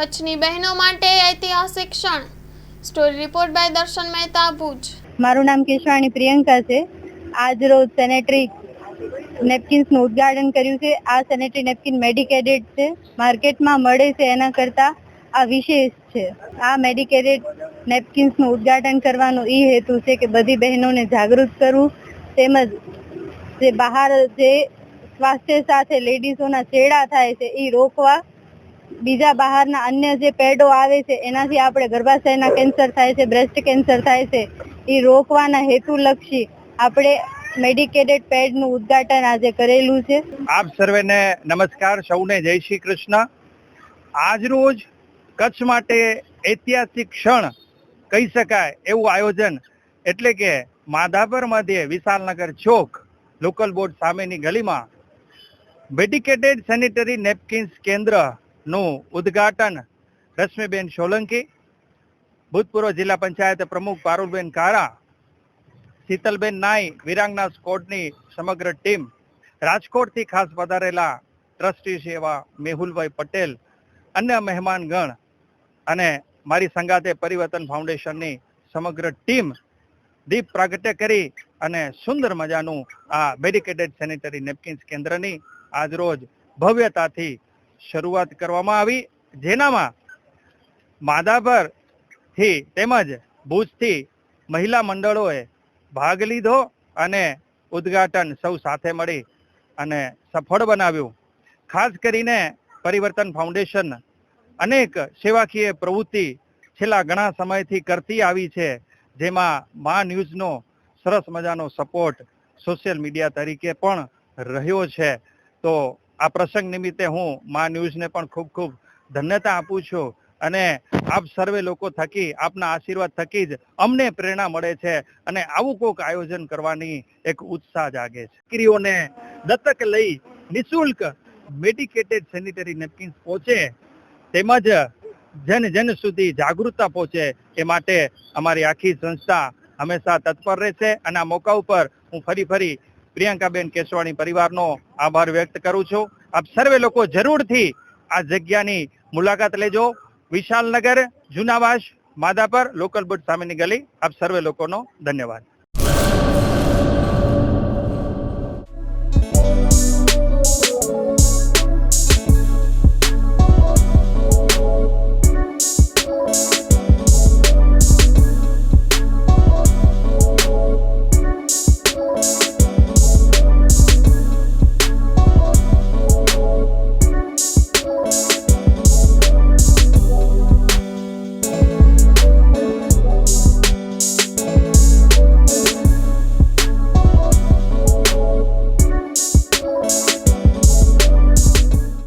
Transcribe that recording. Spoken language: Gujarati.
કચ્છની બહેનો માટે ઐતિહાસિક ક્ષણ. સ્ટોરી રિપોર્ટ બાય દર્શન મહેતા ભુજ. મારું નામ કેશવાણી પ્રિયંકા છે. આજ રોજ સેનેટરી નેપકિન્સનું ઉદ્ઘાટન કર્યું છે. આ સેનેટરી નેપકિન મેડિકેટેડ છે. માર્કેટમાં મળે છે એના કરતાં આ વિશેષ છે. આ મેડિકેટેડ નેપકિન્સનું ઉદ્ઘાટન કરવાનો એ હેતુ છે કે બધી બહેનોને જાગૃત કરવું, તેમજ જે બહાર જે સ્વાસ્થ્ય સાથે લેડીઝોના છેડા થાય છે એ રોકવા બીજા બહારના અન્ય જે પેડો આવે છે, એનાથી આપણે ગર્ભાશયના કેન્સર થાય છે, બ્રેસ્ટ કેન્સર થાય છે એ રોકવાના હેતુલક્ષી આપણે મેડિકેટેડ પેડનું ઉદ્ઘાટન આજે કરેલું છે. આપ સર્વેને નમસ્કાર, સૌને જય શ્રી કૃષ્ણ. આજરોજ કચ્છ માટે ઐતિહાસિક ક્ષણ કહી શકાય એવું આયોજન એટલે કે માધાપર મધ્યે વિશાલનગર ચોક લોકલ બોર્ડ સામેની ગલીમાં મેડિકેટેડ સેનિટરી નેપકિન્સ કેન્દ્રનું ઉદ્ઘાટન રશ્મિબેન સોલંકી, ભૂતપૂર્વ જિલ્લા પંચાયત પ્રમુખ પારુલબેન કારા, શીતલબેન નાઈ, વિરાંગના સ્કોડની સમગ્ર ટીમ, રાજકોટથી ખાસ પધારેલા ટ્રસ્ટી સેવા મેહુલભાઈ પટેલ, અન્ય મહેમાનગણ અને મારી સંગાતે પરિવર્તન ફાઉન્ડેશનની સમગ્ર ટીમ દીપ પ્રાગટ્ય કરી અને સુંદર મજાનું આ બેરિકેટેડ સેનિટરી નેપકિન્સ કેન્દ્રની આજરોજ ભવ્યતાથી શરૂઆત કરવામાં આવી, જેનામાં માધાપરથી તેમજ ભુજથી મહિલા મંડળોએ ભાગ લીધો અને ઉદ્ઘાટન સૌ સાથે મળી અને સફળ બનાવ્યું. ખાસ કરીને પરિવર્તન ફાઉન્ડેશન અનેક સેવાકીય પ્રવૃત્તિ છેલ્લા ઘણા સમયથી કરતી આવી છે, જેમાં મા ન્યૂઝનો સરસ મજાનો સપોર્ટ સોશિયલ મીડિયા તરીકે પણ રહ્યો છે. તો આ પ્રસંગ નિમિત્તે હું મા ન્યૂઝને પણ ખૂબ ખૂબ ધન્યતા આપું છું અને આપ સર્વે લોકો થકી, આપના આશીર્વાદ થકી જ અમને પ્રેરણા મળે છે અને આવું કોઈક આયોજન કરવાની એક ઉત્સાહ જાગે છે. દીકરીઓને દત્તક લઈ નિઃશુલ્ક મેડિકેટેડ સેનિટરી નેપકિન્સ પહોંચે, તેમજ જન જન સુધી જાગૃતતા પહોંચે એ માટે અમારી આખી સંસ્થા હંમેશા તત્પર રહેશે અને આ મોકા ઉપર હું ફરી ફરી પ્રિયંકાબેન કેશવાણી પરિવારનો આભાર વ્યક્ત કરું છું. આપ સર્વે લોકો જરૂરથી આ જગ્યાની મુલાકાત લેજો. વિશાલનગર, જુનાવાસ, માધાપર લોકલ બુટ સામેની ગલી. આપ સર્વે લોકોનો ધન્યવાદ.